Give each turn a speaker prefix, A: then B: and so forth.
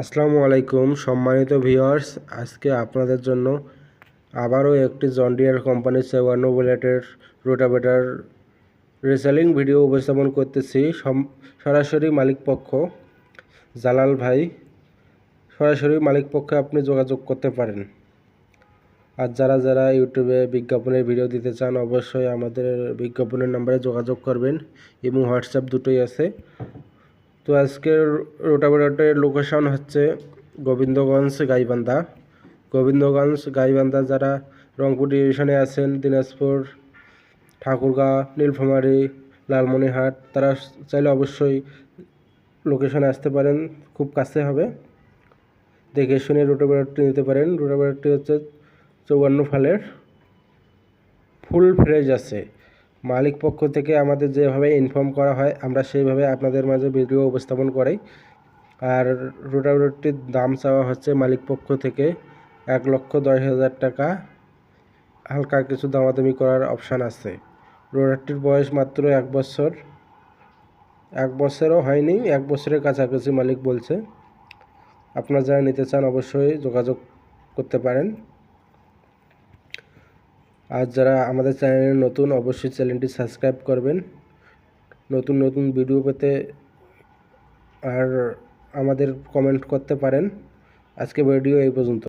A: আসসালামু আলাইকুম, সম্মানিত ভিউয়ার্স, আজকে আপনাদের জন্য আবারও একটি জন্ডিয়ার কোম্পানির সেওয়ানো বুলেটের রোটাভেটার রিসেলিং ভিডিও উপস্থাপন করতেছি সরাসরি মালিক পক্ষ, জালাল ভাই। সরাসরি মালিক পক্ষে আপনি যোগাযোগ করতে পারেন। আর যারা যারা ইউটিউবে বিজ্ঞাপনের ভিডিও দিতে চান, অবশ্যই আমাদের বিজ্ঞাপনের নাম্বারে যোগাযোগ করবেন এবং হোয়াটসঅ্যাপ দুটোই আছে। তো আজকের রোটাভেটরের লোকেশন হচ্ছে গোবিন্দগঞ্জ গাইবান্ধা। গোবিন্দগঞ্জ গাইবান্ধা যারা রংপুর ডিভিশনে আছেন, দিনাজপুর ঠাকুরগাঁ নীলফামারী, লালমনিরহাট, তারা চাইলে অবশ্যই লোকেশনে আসতে পারেন, খুব কাছে হবে। দেখে শুনে রোটাভেটরটি নিতে পারেন। রোটাভেটরটি হচ্ছে চৌয়ান্ন ফালের ফুল ফ্রেজ আছে। মালিক পক্ষ থেকে আমাদের যেভাবে ইনফর্ম করা হয়, আমরা সেইভাবে আপনাদের মাঝে ভিডিও উপস্থাপন করাই। আর রোটাভেটরটির দাম চাওয়া হচ্ছে মালিক পক্ষ থেকে এক লক্ষ দশ হাজার টাকা। হালকা কিছু দামাদামি করার অপশান আছে। রোটারটির বয়স মাত্র এক বছর। এক বছরও হয়নি, এক বছরের কাছাকাছি মালিক বলছে। আপনারা যারা নিতে চান অবশ্যই যোগাযোগ করতে পারেন। আর যারা আমাদের চ্যানেলে নতুন, অবশ্যই চ্যানেলটি সাবস্ক্রাইব করবেন। নতুন নতুন ভিডিও পেতে আর আমাদের কমেন্ট করতে পারেন। আজকে ভিডিও এই পর্যন্ত।